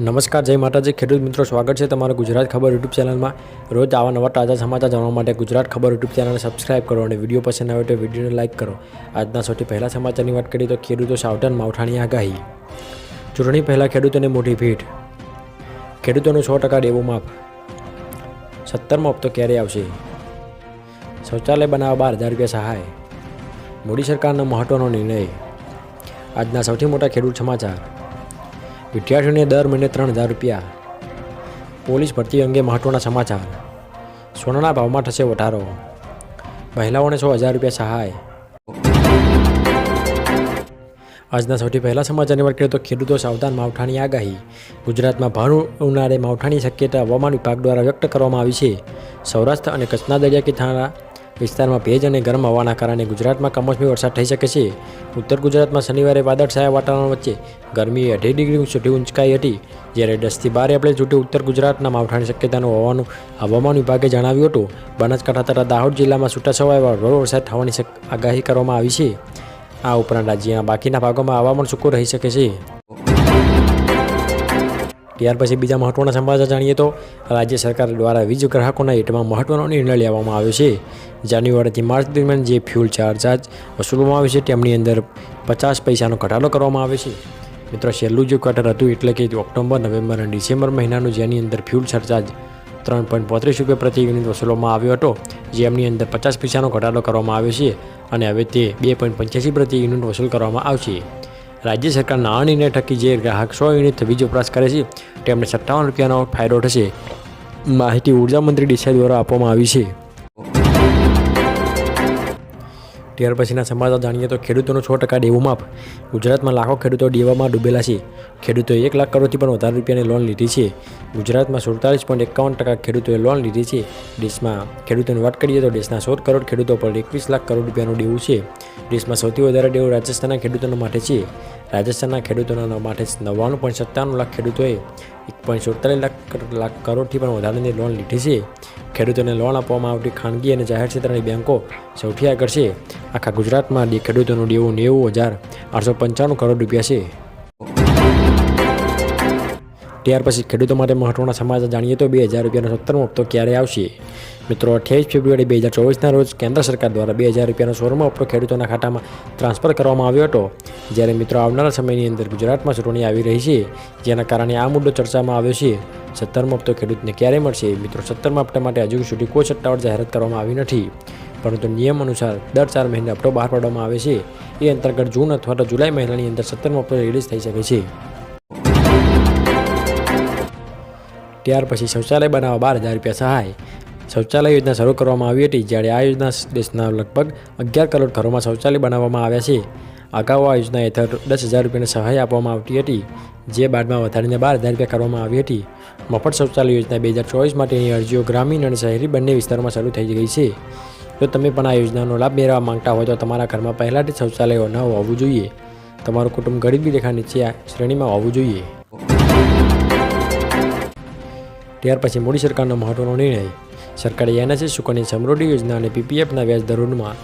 નમસ્કાર, જય માતાજી. ખેડૂત મિત્રો, સ્વાગત છે તમારું ગુજરાત ખબર યુટ્યુબ ચેનલમાં. રોજ આવા નવા તાજા સમાચાર જાણવા માટે ગુજરાત ખબર યુટ્યુબ ચેનલને સબસ્ક્રાઇબ કરો અને વીડિયો પસંદ આવે તો વિડીયોને લાઇક કરો. આજના સૌથી પહેલા સમાચારની વાત કરીએ તો ખેડૂતો સાવધાન, માવઠાની આગાહી. ચૂંટણી પહેલાં ખેડૂતોને મોટી ભીડ ખેડૂતોનું સો ટકા દેવું માફ. સત્તરમો હપ્તો ક્યારે આવશે? શૌચાલય બનાવવા બાર હજાર રૂપિયા સહાય. મોદી સરકારનો મહત્વનો નિર્ણય. આજના સૌથી મોટા ખેડૂત સમાચાર. વિદ્યાર્થીઓને દર મહિને ત્રણ હજાર રૂપિયા. પોલીસ ભરતી અંગે મહત્વના સમાચાર. સોનાના ભાવમાં થશે વધારો. મહિલાઓને સો હજાર રૂપિયા સહાય. આજના સૌથી પહેલા સમાચારની વાત કરીએ તો ખેડૂતો સાવધાન માવઠાની આગાહી. ગુજરાતમાં ભાણું ઉનાળે માવઠાની શક્યતા હવામાન વિભાગ દ્વારા વ્યક્ત કરવામાં આવી છે. સૌરાષ્ટ્ર અને કચ્છના દરિયા કિનારા વિસ્તારમાં ભેજ અને ગરમ હવાના કારણે ગુજરાતમાં કમોસમી વરસાદ થઈ શકે છે. ઉત્તર ગુજરાતમાં શનિવારે વાદળછાયા વાતાવરણ વચ્ચે ગરમી અઢી ડિગ્રી સુધી ઊંચકાઈ હતી. જ્યારે દસથી બાર એપ્રિલ સુધી ઉત્તર ગુજરાતના માવઠાની શક્યતાનું હોવાનું હવામાન વિભાગે જણાવ્યું હતું. બનાસકાંઠા તથા દાહોદ જિલ્લામાં છૂટાછવાયા વરસાદ થવાની આગાહી કરવામાં આવી છે. આ ઉપરાંત રાજ્યના બાકીના ભાગોમાં હવામાન સૂકું રહી શકે છે. ત્યાર પછી બીજા મહત્વના સમાચાર જાણીએ તો રાજ્ય સરકાર દ્વારા વીજ ગ્રાહકોના હિતમાં મહત્વનો નિર્ણય લેવામાં આવ્યો છે. જાન્યુઆરીથી માર્ચ દરમિયાન જે ફ્યુલ ચાર્જ વસૂલવામાં આવે છે, તેમની અંદર પચાસ પૈસાનો ઘટાડો કરવામાં આવે છે. મિત્રો, છેલ્લું જે ક્વાર્ટર હતું એટલે કે ઓક્ટોબર, નવેમ્બર અને ડિસેમ્બર મહિનાનું જેની અંદર ફ્યુલ સરચાર્જ ત્રણ પોઈન્ટ પોત્રીસ રૂપિયા પ્રતિ યુનિટ વસૂલવામાં આવ્યો હતો, જેમની અંદર પચાસ પૈસાનો ઘટાડો કરવામાં આવ્યો છે અને હવે તે બે પોઈન્ટ પંચ્યાસી પ્રતિ યુનિટ વસૂલ કરવામાં આવશે. રાજ્ય સરકારના આ ટકી જે ગ્રાહક સો યુનિટ વીજ વપરાશ કરે છે, તેમને સત્તાવન રૂપિયાનો ફાયદો થશે. માહિતી ઊર્જા મંત્રી ડીસા દ્વારા આપવામાં આવી છે. ત્યાર પછીના સમાચાર જાણીએ તો ખેડૂતોનો છ ટકા દેવું માફ. ગુજરાતમાં લાખો ખેડૂતો દેવામાં ડૂબેલા છે. ખેડૂતોએ એક લાખ કરોડથી પણ વધારે રૂપિયાની લોન લીધી છે. ગુજરાતમાં સુડતાલીસ પોઈન્ટ એકાવન ટકા ખેડૂતોએ લોન લીધી છે. દેશમાં ખેડૂતોની વાત કરીએ તો દેશના સોળ કરોડ ખેડૂતો પર એકવીસ લાખ કરોડ રૂપિયાનું દેવું છે. દેશમાં સૌથી વધારે દેવું રાજસ્થાનના ખેડૂતોના માટે છે. રાજસ્થાનના ખેડૂતોના માટે નવ્વાણું પોઈન્ટ સત્તાણું લાખ ખેડૂતોએ એક પોઈન્ટ સુડતાલીસ લાખ લાખ કરોડથી પણ વધારેની લોન લીધી છે. ખેડૂતોને લોન આપવામાં આવતી ખાનગી અને જાહેર ક્ષેત્રની બેન્કો સૌથી આગળ છે. આખા ગુજરાતમાં ખેડૂતોનું દેવું નેવું હજાર આઠસો પંચાણું કરોડ રૂપિયા છે. ત્યાર પછી ખેડૂતો માટે મહત્વના સમાચાર જાણીએ તો બે હજાર રૂપિયાનો સત્તરમો હપ્તો ક્યારે આવશે? મિત્રો, અઠ્યાવીસ ફેબ્રુઆરી બે હજાર ચોવીસના રોજ કેન્દ્ર સરકાર દ્વારા બે હજાર રૂપિયાનો સોળમો હપ્તો ખેડૂતોના ખાતામાં ટ્રાન્સફર કરવામાં આવ્યો હતો. જ્યારે મિત્રો, આવનારા સમયની અંદર ગુજરાતમાં ચૂંટણી આવી રહી છે, જેના કારણે આ મુદ્દો ચર્ચામાં આવ્યો છે. સત્તરમો હપ્તો ખેડૂતને ક્યારે મળશે? મિત્રો, સત્તરમા હપ્તા માટે હજુ સુધી કોઈ સત્તાવાર જાહેરાત કરવામાં આવી નથી. પરંતુ નિયમ અનુસાર દર ચાર મહિને હપ્તો બહાર પાડવામાં આવે છે. એ અંતર્ગત જૂન અથવા તો જુલાઈ મહિનાની અંદર સત્તરમો હપ્તો રિલીઝ થઈ શકે છે. ત્યાર પછી શૌચાલય બનાવવા બાર હજાર રૂપિયા સહાય. શૌચાલય યોજના શરૂ કરવામાં આવી હતી જ્યારે આ યોજના દેશના લગભગ અગિયાર કરોડ ઘરોમાં શૌચાલય બનાવવામાં આવ્યા છે. અગાઉ આ યોજના હેઠળ દસ હજાર રૂપિયાની સહાય આપવામાં આવતી હતી, જે બાદમાં વધારીને બાર હજાર રૂપિયા કરવામાં આવી હતી. મફત શૌચાલય યોજના બે હજાર ચોવીસ માટેની અરજીઓ ગ્રામીણ અને શહેરી બંને વિસ્તારોમાં શરૂ થઈ ગઈ છે. જો તમે પણ આ યોજનાનો લાભ મેળવવા માંગતા હોય તો તમારા ઘરમાં પહેલાંથી શૌચાલયો ન હોવું જોઈએ. તમારું કુટુંબ ગરીબી રેખા નીચે આ શ્રેણીમાં હોવું જોઈએ. ત્યાર પછી મોદી સરકારનો મહત્વનો નિર્ણય. સરકારે એનએસએસ સુકન્યા સમૃદ્ધિ યોજના અને પીપીએફના વ્યાજ દરોમાં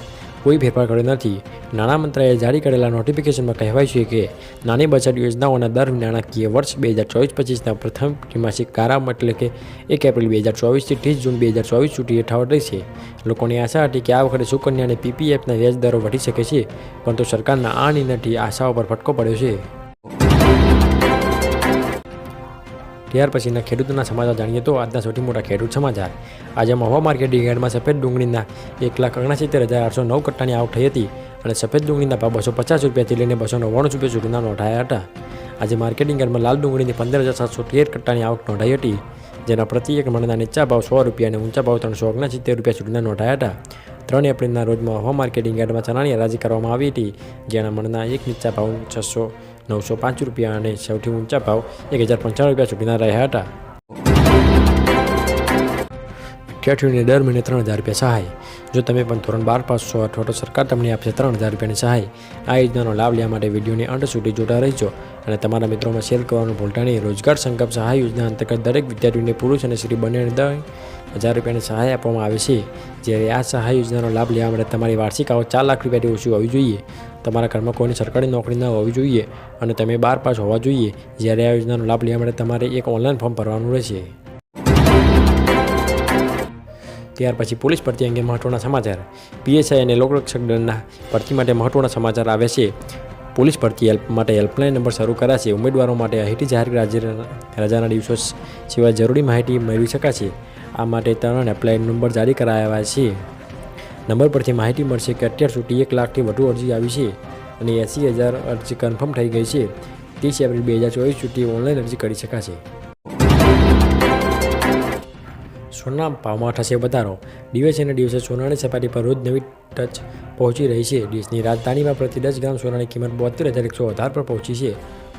કોઈ ફેરફાર કર્યો નથી. નાણાં મંત્રાલયે જારી કરેલા નોટિફિકેશનમાં કહેવાય છે કે, નાની બચત યોજનાઓના દર નાણાકીય વર્ષ બે હજાર ચોવીસ પચીસના પ્રથમ ત્રિમાસિક કારામ એટલે કે એક એપ્રિલ બે હજાર ચોવીસથી ત્રીસ જૂન બે હજાર ચોવીસ સુધી યથાવત રહેશે. લોકોની આશા હતી કે આ વખતે સુકન્યા અને પીપીએફના વ્યાજ દરો વધી શકે છે, પરંતુ સરકારના આ નિર્ણયથી આશાઓ પર ફટકો પડ્યો છે. ત્યાર પછીના ખેડૂતોના સમાચાર જાણીએ તો આજના સૌથી મોટા ખેડૂત સમાચાર. આજે મહુવા માર્કેટ યાર્ડમાં સફેદ ડુંગળીના એક લાખ ઓગણસિત્તેર હજાર આઠસો નવ કટ્ટાની આવક થઈ હતી અને સફેદ ડુંગળીના ભાવ બસો પચાસ રૂપિયાથી લઈને બસો નવ્વાણું રૂપિયા સુધીના નોંધાયા હતા. આજે માર્કેટિંગ યાર્ડમાં લાલ ડુંગળીની પંદર હજાર સાતસો તેર કટ્ટાની આવક નોંધાઈ હતી, જેના પ્રતિ એક મણના નીચા ભાવ સો રૂપિયા અને ઊંચા ભાવ ત્રણસો ઓગણસિત્તેર રૂપિયા સુધીના નોંધાયા હતા. ત્રણ એપ્રિલના રોજ મહુવા માર્કેટિંગ યાર્ડમાં ચણાની હરાજી કરવામાં આવી હતી, જેના મણના એક નીચા ભાવ છસો નવસો પાંચ રૂપિયા અને સૌથી ઊંચા ભાવ એક હજાર પંચાણું રૂપિયા સુધીના રહ્યા હતા. વિદ્યાર્થીઓને દર મહિને ત્રણ હજાર રૂપિયા સહાય. જો તમે પણ ધોરણ બાર પાસ છો અથવા તો સરકાર તમને આપશે ત્રણ હજાર રૂપિયાની સહાય. આ યોજનાનો લાભ લેવા માટે વિડીયોની અંત સુધી જોતા રહેજો અને તમારા મિત્રોમાં શેર કરવાનું ભૂલતા નહીં. રોજગાર સંકલ્પ સહાય યોજના અંતર્ગત દરેક વિદ્યાર્થીઓને પુરુષ અને સ્ત્રી બંને હજાર રૂપિયાની સહાય આપવામાં આવે છે. જ્યારે આ સહાય યોજનાનો લાભ લેવા માટે તમારી વાર્ષિક આવક ચાર લાખ રૂપિયાથી ઓછી હોવી જોઈએ? તમારા ઘરમાં કોઈની સરકારી નોકરી ન હોવી જોઈએ અને તમે બાર પાસ હોવા જોઈએ. જ્યારે આ યોજનાનો લાભ લેવા માટે તમારે એક ઓનલાઈન ફોર્મ ભરવાનું રહેશે. ત્યાર પછી પોલીસ ભરતી અંગે મહત્વના સમાચાર. પીએસઆઈ અને લોકરક્ષક દળના ભરતી માટે મહત્વના સમાચાર આવે છે. પોલીસ ભરતી હેલ્પ માટે હેલ્પલાઇન નંબર શરૂ કરાશે. ઉમેદવારો માટે અહીંથી જાહેર રજાના દિવસો સિવાય જરૂરી માહિતી મેળવી શકાશે. આ માટે ત્રણ હેલ્પલાઇન નંબર જારી કરાયા છે. નંબર પરથી માહિતી મળશે કે અત્યાર સુધી એક લાખથી વધુ અરજી આવી છે અને એંસી હજાર અરજી કન્ફર્મ થઈ ગઈ છે. ત્રીસ એપ્રિલ બે હજાર ચોવીસ સુધી ઓનલાઈન અરજી કરી શકાશે. સોના ભાવમાં થશે વધારો. દિવસે ને દિવસે સોનાની સપાટી પર રોજ નવી ટચ પહોંચી રહી છે. દેશની રાજધાનીમાં પ્રતિ દસ ગ્રામ સોનાની કિંમત બોતેર હજાર એકસો અઢાર પર પહોંચી છે.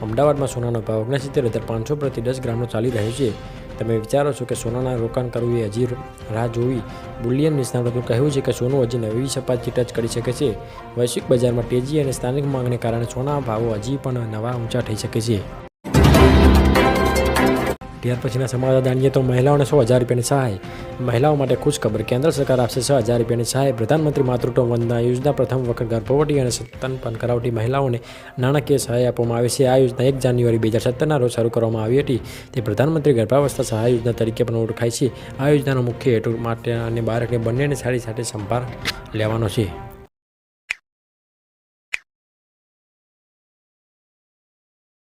અમદાવાદમાં સોનાનો ભાવ ઓગણસિત્તેર હજાર પાંચસો પ્રતિ દસ ગ્રામનો ચાલી રહ્યો છે. તમે વિચારો છો કે સોનાના રોકાણ કરવું એ હજી રાહ જોવી. બુલિયન નિષ્ણાતોનું કહ્યું છે કે સોનું હજી નવી સપાટી ટચ કરી શકે છે. વૈશ્વિક બજારમાં તેજી અને સ્થાનિક માંગને કારણે સોના ભાવો હજી પણ નવા ઊંચા થઈ શકે છે. ત્યાર પછીના સમાચાર જાણીએ તો મહિલાઓને સો હજાર રૂપિયાની સહાય. મહિલાઓ માટે ખુશ ખબર કેન્દ્ર સરકાર આપશે છ હજાર રૂપિયાની સહાય. પ્રધાનમંત્રી માતૃત્વ વંદના યોજના પ્રથમ વખત ગર્ભવતી અને સ્તનપાન કરાવતી મહિલાઓને નાણાકીય સહાય આપવામાં આવે છે. આ યોજના એક જાન્યુઆરી બે હજાર સત્તરના રોજ શરૂ કરવામાં આવી હતી. તે પ્રધાનમંત્રી ગર્ભાવસ્થા સહાય યોજના તરીકે પણ ઓળખાય છે. આ યોજનાનો મુખ્ય હેતુ માટે અને બાળકને બંનેને સારી સાથે સંભાળ લેવાનો છે.